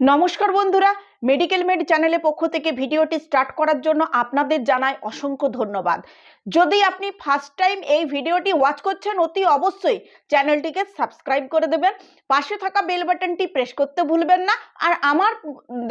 নমস্কার বন্ধুরা medical made চ্যানেলের পক্ষ থেকে ভিডিওটি স্টার্ট করার জন্য আপনাদের জানায় অসংখ্য ধন্যবাদ। যদি আপনি ফার্স্ট টাইম এই ভিডিওটি ওয়াচ করছেন, অতি অবশ্যই চ্যানেলটিকে সাবস্ক্রাইব করে দেবেন। পাশে থাকা বেল বাটনটি প্রেস করতে ভুলবেন না। আর আমার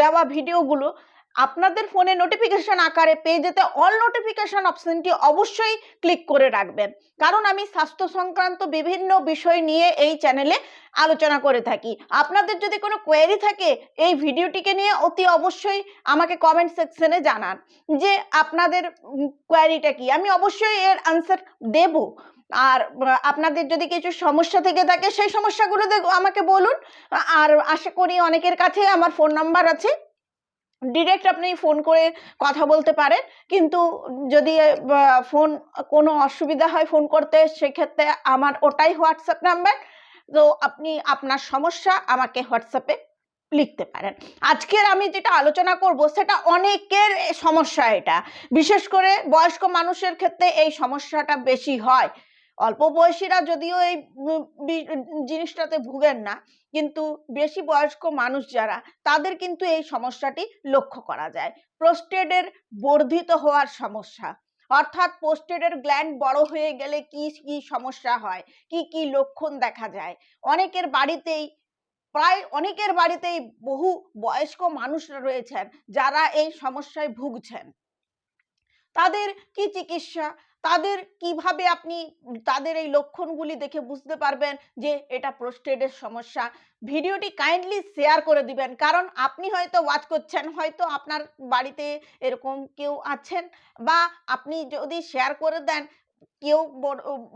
দেওয়া ভিডিওগুলো আপনাদের ফোনে নোটিফিকেশন আকারে পেয়ে যেতে অল নোটিফিকেশন অপশনটি অবশ্যই ক্লিক করে রাখবেন। কারণ আমি স্বাস্থ্য সংক্রান্ত বিভিন্ন বিষয় নিয়ে এই চ্যানেলে আলোচনা করে থাকি। আপনাদের যদি কোনো কোয়েরি থাকে, এই ভিডিওটিকে নিয়ে অতি অবশ্যই আমাকে কমেন্ট সেকশনে জানান যে আপনাদের কোয়ারিটা কি। আমি অবশ্যই এর আনসার দেব। আর আপনাদের যদি কিছু সমস্যা থেকে থাকে, সেই সমস্যাগুলো আমাকে বলুন। আর আশা করি অনেকের কাছে আমার ফোন নাম্বার আছে। ডিরেক্ট আপনি ফোন করে কথা বলতে পারেন। কিন্তু যদি ফোন কোনো অসুবিধা হয় ফোন করতে, সেক্ষেত্রে আমার ওটাই হোয়াটসঅ্যাপ নাম্বার তো আপনি আপনার সমস্যা আমাকে হোয়াটসঅ্যাপে লিখতে পারেন। আজকের আমি যেটা আলোচনা করব, সেটা অনেকের সমস্যা এটা। বিশেষ করে বয়স্ক মানুষের ক্ষেত্রে এই সমস্যাটা বেশি হয়। অল্প বয়সীরা যদিও এই জিনিসটাতে ভুগেন না, কিন্তু বেশি বয়স্ক মানুষ যারা, তাদের কিন্তু এই সমস্যাটি লক্ষ্য করা যায়। প্রোস্টেটের বর্ধিত হওয়ার সমস্যা, অর্থাৎ পোস্টেডের গ্ল্যান্ড বড় হয়ে গেলে কি কি সমস্যা হয়, কি কি লক্ষণ দেখা যায়। অনেকের বাড়িতেই, প্রায় অনেকের বাড়িতেই বহু বয়স্ক মানুষরা রয়েছেন, যারা এই সমস্যায় ভুগছেন। তাদের কি চিকিৎসা তাদের কীভাবে আপনি তাদের এই লক্ষণগুলি দেখে বুঝতে পারবেন যে এটা প্রোস্টেটের সমস্যা? ভিডিওটি কাইন্ডলি শেয়ার করে দিবেন। কারণ আপনি হয়তো ওয়াচ করছেন, হয়তো আপনার বাড়িতে এরকম কেউ আছেন বা আপনি যদি শেয়ার করে দেন কেউ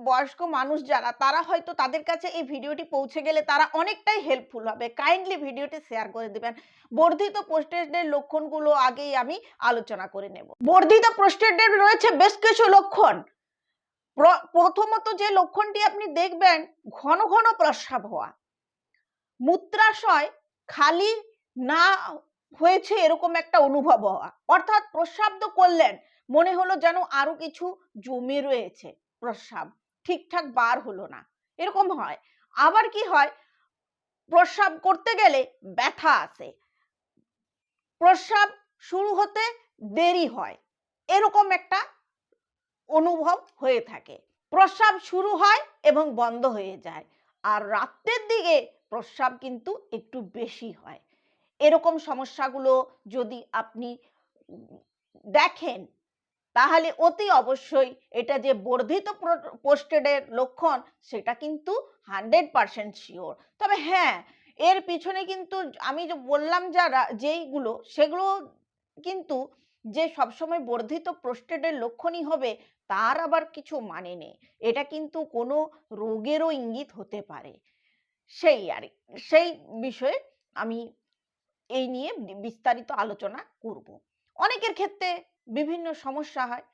বয়স্ক মানুষ যারা, তারা হয়তো তাদের কাছে এই ভিডিওটি পৌঁছে গেলে তারা অনেকটাই হেল্পফুল হবে। কাইন্ডলি ভিডিওটি শেয়ার করে দেবেন। বর্ধিত প্রোস্টেটের লক্ষণগুলো আগেই আমি আলোচনা করে নেব। বর্ধিত প্রোস্টেটের রয়েছে বেশ কিছু লক্ষণ। প্র- প্রথমত যে লক্ষণটি আপনি দেখবেন, ঘন ঘন প্রস্রাব হওয়া। মূত্রাশয় খালি না হয়েছে এরকম একটা অনুভব হওয়া। অর্থাৎ প্রস্রাব তো করলেন মনে হলো যেন আরও কিছু জমে রয়েছে। প্রস্রাব ঠিকঠাক বার হলো না। এরকম হয়। আবার কি হয়? প্রস্রাব করতে গেলে ব্যথা আসে। প্রস্রাব শুরু হতে দেরি হয়। এরকম একটা অনুভব হয়ে থাকে। প্রস্রাব শুরু হয় এবং বন্ধ হয়ে যায়। আর রাত্রের দিকে প্রস্রাব কিন্তু একটু বেশি হয়। এরকম সমস্যাগুলো যদি আপনি দেখেন তাহলে অতি অবশ্যই এটা যে বর্ধিত পোস্টেডের লক্ষণ, সেটা কিন্তু হান্ড্রেড পার্সেন্ট শিওর তবে হ্যাঁ এর পিছনে কিন্তু আমি যে বললাম যারা, যেইগুলো, সেগুলো কিন্তু যে সবসময় বর্ধিত প্রোস্টেটের লক্ষণই হবে, তার আবার কিছু মানে নেই। এটা কিন্তু কোনো রোগেরও ইঙ্গিত হতে পারে। সেই আর সেই বিষয়ে আমি এই নিয়ে বিস্তারিত আলোচনা করব। অনেকের ক্ষেত্রে বিভিন্ন সমস্যা হয়।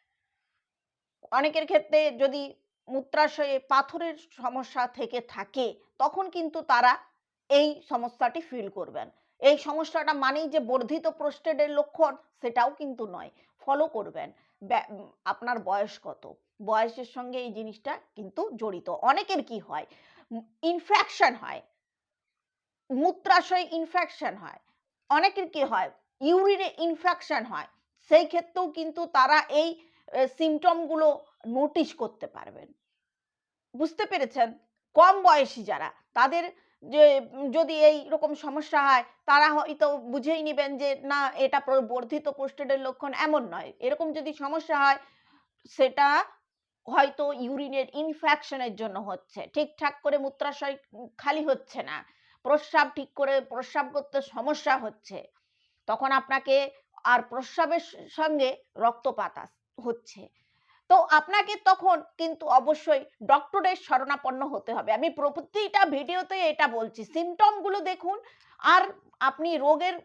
অনেকের ক্ষেত্রে যদি মূত্রাশয়ে পাথরের সমস্যা থেকে থাকে, তখন কিন্তু তারা এই সমস্যাটি ফিল করবেন। এই সমস্যাটা মানেই যে বর্ধিত প্রোস্টেটের লক্ষণ সেটাও কিন্তু নয় ফলো করবেন। আপনার বয়স কত? বয়সের সঙ্গে এই জিনিসটা কিন্তু জড়িত। অনেকের কি হয়? ইনফেকশন হয়। মূত্রাশয়ে ইনফেকশন হয়। অনেকের কি হয়? ইউরিনে ইনফেকশন হয়। সেই ক্ষেত্রেও কিন্তু তারা এই সিমটমগুলো নোটিশ করতে পারবেন। বুঝতে পেরেছেন? কম বয়সী যারা, তাদের যে, যদি এই রকম সমস্যা হয়, তারা হয়তো বুঝেই নেবেন যে, না, এটা বর্ধিত পোস্টেডের লক্ষণ এমন নয়। এরকম যদি সমস্যা হয়, সেটা হয়তো ইউরিনের ইনফেকশনের জন্য হচ্ছে। ঠিকঠাক করে মূত্রাশয় খালি হচ্ছে না। প্রস্রাব ঠিক করে প্রস্রাব করতে সমস্যা হচ্ছে। তখন আপনাকে আর প্রস্রাবের সঙ্গে রক্তপাত হচ্ছে। তো আপনাকে তখন কিন্তু অবশ্যই ডক্টরের শরণাপন্ন হতে হবে। আমি প্রতিটা ভিডিওতে এটা বলছি। সিমটমগুলো দেখুন আর আপনি রোগের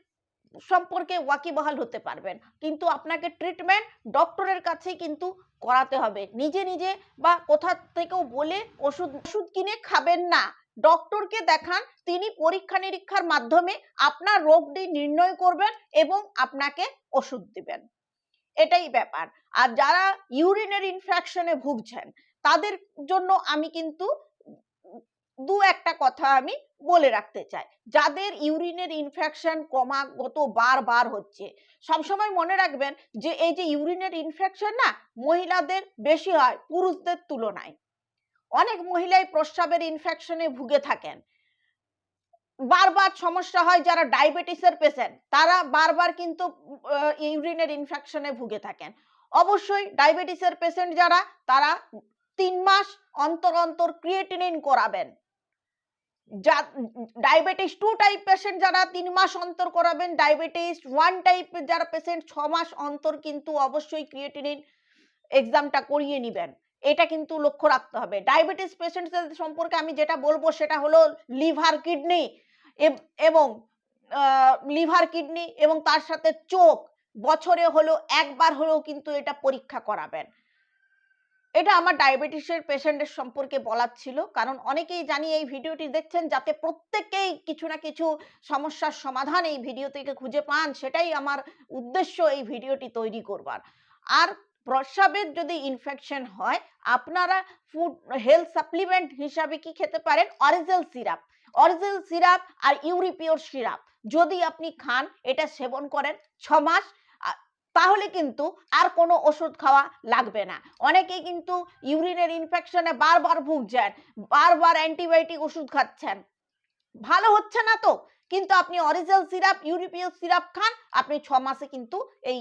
সম্পর্কে ওয়াকিবহাল হতে পারবেন। কিন্তু আপনাকে ট্রিটমেন্ট ডক্টরের কাছেই কিন্তু করাতে হবে। নিজে নিজে বা কোথা থেকেও বলে ওষুধ ওষুধ কিনে খাবেন না। ডক্টরকে দেখান, তিনি পরীক্ষা নিরীক্ষার মাধ্যমে আপনার রোগটি নির্ণয় করবেন এবং আপনাকে ওষুধ দিবেন। এটাই ব্যাপার। আর যারা ইউরিনের ইনফেকশনে ভুগছেন, তাদের জন্য আমি কিন্তু দু একটা কথা আমি বলে রাখতে চাই। যাদের ইউরিনের ইনফেকশন ক্রমাগত বারবার হচ্ছে, সবসময় মনে রাখবেন যে, এই যে ইউরিনের ইনফেকশন না, মহিলাদের বেশি হয়, পুরুষদের তুলনায়। অনেক মহিলাই প্রস্রাবের ইনফেকশনে ভুগে থাকেন। বারবার সমস্যা হয় যারা ডায়াবেটিসের পেশেন্ট তারা বারবার কিন্তু ইউরিনের ইনফেকশনে ভুগে থাকেন। অবশ্যই ডায়াবেটিসের পেশেন্ট যারা, তারা তিন মাস অন্তর অন্তর ক্রিয়েটিনিন করাবেন। যা ডায়াবেটিস টু টাইপ পেশেন্ট যারা তিন মাস অন্তর করাবেন ডায়াবেটিস ওয়ান টাইপ যারা পেশেন্ট ছ মাস অন্তর কিন্তু অবশ্যই ক্রিয়েটিনিন এক্সামটা করিয়ে নেবেন। এটা কিন্তু লক্ষ্য রাখতে হবে। ডায়াবেটিস পেশেন্টদের সম্পর্কে আমি যেটা বলব সেটা হলো লিভার কিডনি এবং লিভার কিডনি এবং তার সাথে চোখ বছরে হলো একবার হলেও কিন্তু এটা পরীক্ষা করাবেন। এটা আমার ডায়াবেটিসের পেশেন্টের সম্পর্কে বলার ছিল। কারণ অনেকেই জানি এই ভিডিওটি দেখছেন যাতে প্রত্যেকেই কিছু না কিছু সমস্যার সমাধান এই ভিডিও থেকে খুঁজে পান, সেটাই আমার উদ্দেশ্য এই ভিডিওটি তৈরি করবার। আর প্রস্রাবের যদি ইনফেকশন হয়, আপনারা ফুড হেলথ সাপ্লিমেন্ট হিসাবে কি খেতে পারেন? অরিজিনাল সিরাপ অরিজিনাল সিরাপ আর ইউরিপিওর সিরাপ যদি আপনি খান, এটা সেবন করেন ছ মাস তাহলে কিন্তু আর কোনো ওষুধ খাওয়া লাগবে না। অনেকে কিন্তু ইউরিনের ইনফেকশনে বারবার ভুগছেন বারবার অ্যান্টিবায়োটিক ওষুধ খাচ্ছেন। ভালো হচ্ছে না তো? কিন্তু আপনি অরিজিনাল সিরাপ ইউরিপিও সিরাপ খান, আপনি ছ মাসে কিন্তু এই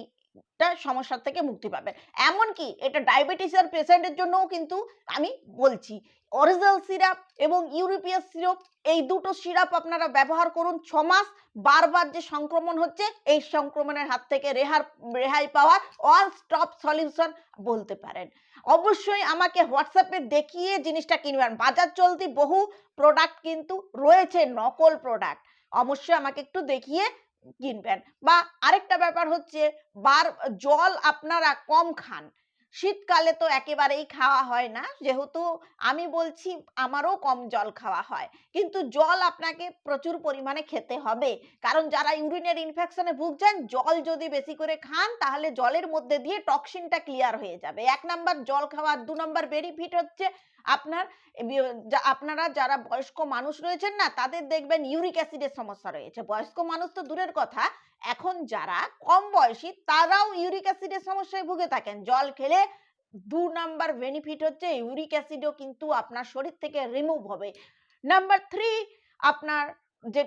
সমস্যা থেকে মুক্তি পাবেন এমনকি এটা ডায়াবেটিসের পেশেন্টের জন্যও কিন্তু আমি বলছি অরিজিনাল সিরাপ এবং ইউরোপিয়াস সিরাপ এই দুটো সিরাপ আপনারা ব্যবহার করুন ছ মাস বারবার যে সংক্রমণ হচ্ছে এই সংক্রমণের হাত থেকে রেহার, রেহাই পাওয়ার অল স্টপ সলিউশন বলতে পারেন। অবশ্যই আমাকে হোয়াটসঅ্যাপে দেখিয়ে জিনিসটা কিনবেন। বাজার চলতি বহু প্রোডাক্ট কিন্তু রয়েছে, নকল প্রোডাক্ট অবশ্যই আমাকে একটু দেখিয়ে কিনবেন। বা আরেকটা ব্যাপার হচ্ছে, বার, জল আপনারা কম খান। শীতকালে তো একেবারেই খাওয়া হয় না। যেহেতু আমি বলছি, আমারও কম জল খাওয়া হয়। কিন্তু জল আপনাকে প্রচুর পরিমাণে খেতে হবে। কারণ যারা ইউরিনের ইনফেকশনে ভুগছেন, জল যদি বেশি করে খান, তাহলে জলের মধ্যে দিয়ে টক্সিনটা ক্লিয়ার হয়ে যাবে। এক নাম্বার জল খাওয়ার দু নম্বর বেনিফিট হচ্ছে আপনার আপনারা যারা বয়স্ক মানুষ রয়েছেন না, তাদের দেখবেন ইউরিক অ্যাসিডের সমস্যা রয়েছে। বয়স্ক মানুষ তো দূরের কথা, এখন যারা কম বয়সী, তারাও ইউরিক অ্যাসিডের সমস্যায় ভুগে থাকেন। জল খেলে দু নাম্বার বেনিফিট হচ্ছে, ইউরিক অ্যাসিডও কিন্তু আপনার শরীর থেকে রিমুভ হবে। নাম্বার থ্রি আপনার যে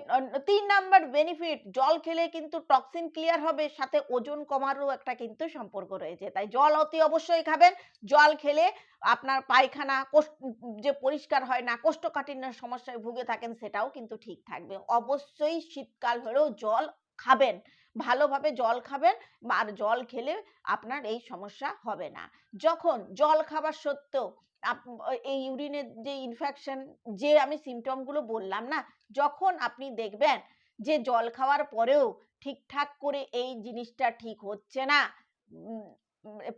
তিন নাম্বার বেনিফিট জল খেলে কিন্তু টক্সিন ক্লিয়ার হবে, সাথে ওজন কমারও একটা কিন্তু সম্পর্ক রয়েছে। তাই জল অতি অবশ্যই খাবেন। জল খেলে আপনার পায়খানা যে পরিষ্কার হয় না, কোষ্ঠকাঠিন্যের সমস্যায় ভুগে থাকেন, সেটাও কিন্তু ঠিক থাকবে। অবশ্যই শীতকাল হলেও জল খাবেন। ভালোভাবে জল খাবেন আর জল খেলে আপনার এই সমস্যা হবে না। যখন জল খাবার সত্ত্বেও এই ইউরিনের যে ইনফেকশন যে আমি সিমটমগুলো বললাম না, যখন আপনি দেখবেন যে জল খাওয়ার পরেও ঠিকঠাক করে এই জিনিসটা ঠিক হচ্ছে না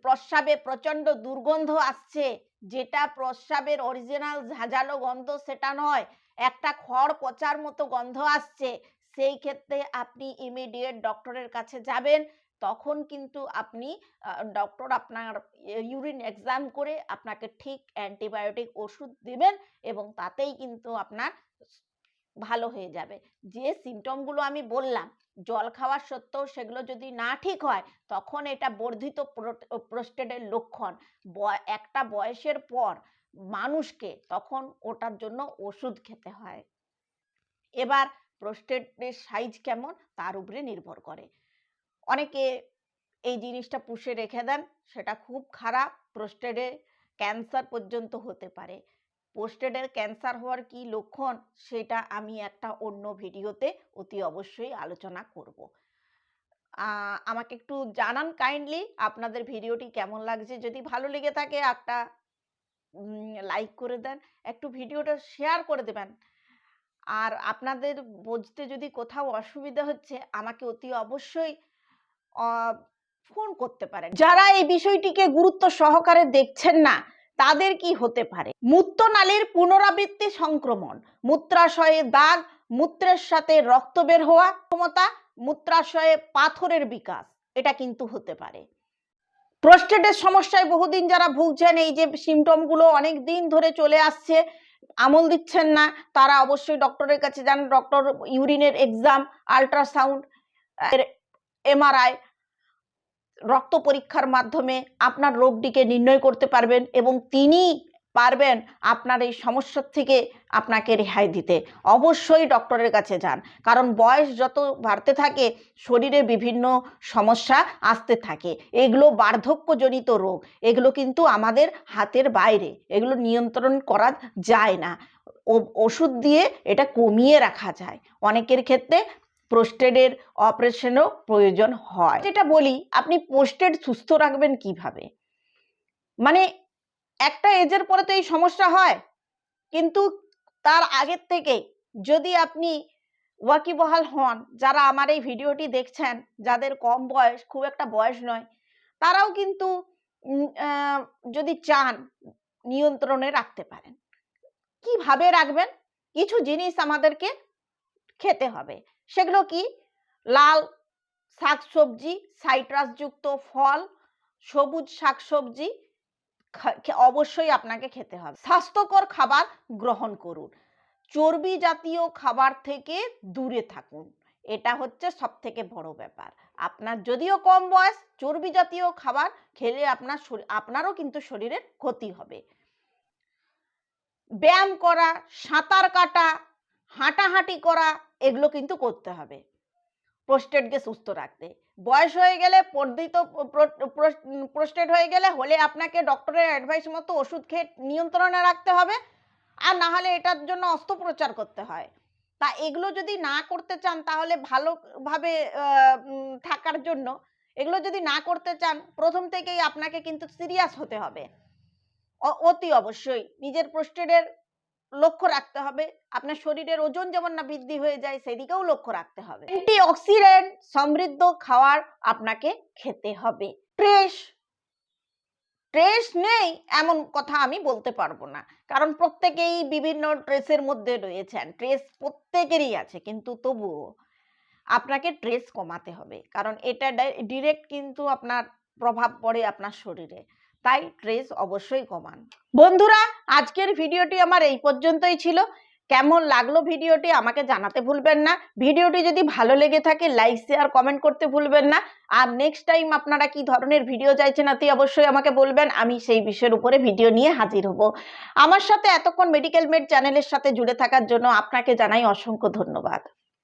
প্রস্রাবে প্রচণ্ড দুর্গন্ধ আসছে, যেটা প্রস্রাবের অরিজিনাল ঝাঁঝালো গন্ধ সেটা নয়, একটা খড় পচার মতো গন্ধ আসছে, সেই ক্ষেত্রে আপনি ইমিডিয়েট ডক্টরের কাছে যাবেন তখন কিন্তু আপনি ডক্টর আপনার ইউরিন এক্সাম করে আপনাকে ঠিক অ্যান্টিবায়োটিক ওষুধ দিবেন এবং তাতেই কিন্তু আপনার ভালো হয়ে যাবে। যে সিমটমগুলো আমি বললাম, জল খাওয়ার সত্ত্বেও সেগুলো যদি না ঠিক হয়, তখন এটা বর্ধিত প্রোস্টেটের লক্ষণ। একটা বয়সের পর মানুষকে তখন ওটার জন্য ওষুধ খেতে হয়। এবার প্রোস্টেটের সাইজ কেমন? তার উপরে নির্ভর করে। অনেকে এই জিনিসটা পুষে রেখে দেন, সেটা খুব খারাপ। প্রোস্টেটে ক্যান্সার পর্যন্ত হতে পারে। প্রোস্টেটের ক্যান্সার হওয়ার কি লক্ষণ, সেটা আমি একটা অন্য ভিডিওতে অতি অবশ্যই আলোচনা করব। আমাকে একটু জানান কাইন্ডলি আপনাদের ভিডিওটি কেমন লাগছে? যদি ভালো লেগে থাকে, একটা লাইক করে দেন, একটু ভিডিওটা শেয়ার করে দেবেন। আর আপনাদের বুঝতে যদি কোথাও অসুবিধা হচ্ছে, আমাকে অতি অবশ্যই ফোন করতে পারেন। যারা এই বিষয়টিকে গুরুত্ব সহকারে দেখছেন না, তাদের কি হতে পারে? মূত্রনালীর পুনরাবৃত্তি সংক্রমণ, মূত্রাশয়ে দাগ, মূত্রের সাথে রক্ত বের হওয়া ক্ষমতা, মূত্রাশয়ে পাথরের বিকাশ, এটা কিন্তু হতে পারে। প্রস্টেটের সমস্যায় বহুদিন যারা ভুগছেন, এই যে সিমটমগুলো অনেক দিন ধরে চলে আসছে, আমল দিচ্ছেন না, তারা অবশ্যই ডক্টরের কাছে যান ডক্টর ইউরিনের এক্সাম আল্ট্রাসাউন্ড এমআরআই রক্ত পরীক্ষার মাধ্যমে আপনার রোগটিকে নির্ণয় করতে পারবেন এবং তিনি পারবেন আপনার এই সমস্যার থেকে আপনাকে রেহাই দিতে। অবশ্যই ডক্টরের কাছে যান, কারণ বয়স যত বাড়তে থাকে, শরীরে বিভিন্ন সমস্যা আসতে থাকে। এগুলো বার্ধক্যজনিত রোগ, এগুলো কিন্তু আমাদের হাতের বাইরে, এগুলো নিয়ন্ত্রণ করা যায় না। ওষুধ দিয়ে এটা কমিয়ে রাখা যায়। অনেকের ক্ষেত্রে প্রোস্টেটের অপারেশনও প্রয়োজন হয়। যেটা বলি, আপনি পোস্টেড সুস্থ রাখবেন কীভাবে? মানে একটা এজের পরে তো এই সমস্যা হয়। কিন্তু তার আগের থেকে যদি আপনি ওয়াকিবহাল হন, যারা আমার এই ভিডিওটি দেখছেন, যাদের কম বয়স, খুব একটা বয়স নয়, তারাও কিন্তু যদি চান, নিয়ন্ত্রণে রাখতে পারেন। কীভাবে রাখবেন? কিছু জিনিস আমাদেরকে খেতে হবে। সেগুলো কি? লাল শাকসবজি সাইট্রাসযুক্ত ফল, সবুজ শাকসবজি অবশ্যই আপনাকে খেতে হবে। স্বাস্থ্যকর খাবার গ্রহণ করুন। চর্বি জাতীয় খাবার থেকে দূরে থাকুন। এটা হচ্ছে সব থেকে বড় ব্যাপার। আপনার যদিও কম বয়স, চর্বি জাতীয় খাবার খেলে আপনার আপনারও কিন্তু শরীরের ক্ষতি হবে। ব্যায়াম করা, সাঁতার কাটা, হাঁটাহাঁটি করা এগুলো কিন্তু করতে হবে। প্রোস্টেটকে সুস্থ রাখতে। বয়স হয়ে গেলে বর্ধিত প্রোস্টেট হয়ে গেলে হলে আপনাকে ডক্টরের অ্যাডভাইস মতো ওষুধ খেয়ে নিয়ন্ত্রণে রাখতে হবে। আর না হলে এটার জন্য অস্ত্রোপচার করতে হয়। তা এগুলো যদি না করতে চান তাহলে ভালোভাবে থাকার জন্য এগুলো যদি না করতে চান প্রথম থেকেই আপনাকে কিন্তু সিরিয়াস হতে হবে। অতি অবশ্যই নিজের প্রোস্টেটের লক্ষ্য রাখতে হবে। আপনার শরীরের ওজন যেমন না বৃদ্ধি হয়ে যায় সেদিকেও লক্ষ্য রাখতে হবে। অ্যান্টিঅক্সিডেন্ট সমৃদ্ধ খাবার আপনাকে খেতে হবে। ট্রেস ট্রেস নেই এমন কথা আমি বলতে পারব না। কারণ প্রত্যেকেই বিভিন্ন ট্রেসের মধ্যে রয়েছেন ট্রেস প্রত্যেকেরই আছে। কিন্তু তবুও আপনাকে ট্রেস কমাতে হবে। কারণ এটা ডিরেক্ট কিন্তু আপনার প্রভাব পড়ে আপনার শরীরে। তাই ট্রেস অবশ্যই কমান। বন্ধুরা, আজকের ভিডিওটি আমার এই পর্যন্তই ছিল। কেমন লাগল ভিডিওটি আমাকে জানাতে ভুলবেন না। ভিডিওটি যদি ভালো লেগে থাকে লাইক শেয়ার কমেন্ট করতে ভুলবেন না। আর নেক্সট টাইম আপনারা কি ধরনের ভিডিও চাইছেন অতি অবশ্যই আমাকে বলবেন। আমি সেই বিষয়ের উপরে ভিডিও নিয়ে হাজির হব। আমার সাথে এতক্ষণ মেডিকেল মেড চ্যানেলের সাথে জুড়ে থাকার জন্য আপনাকে জানাই অসংখ্য ধন্যবাদ।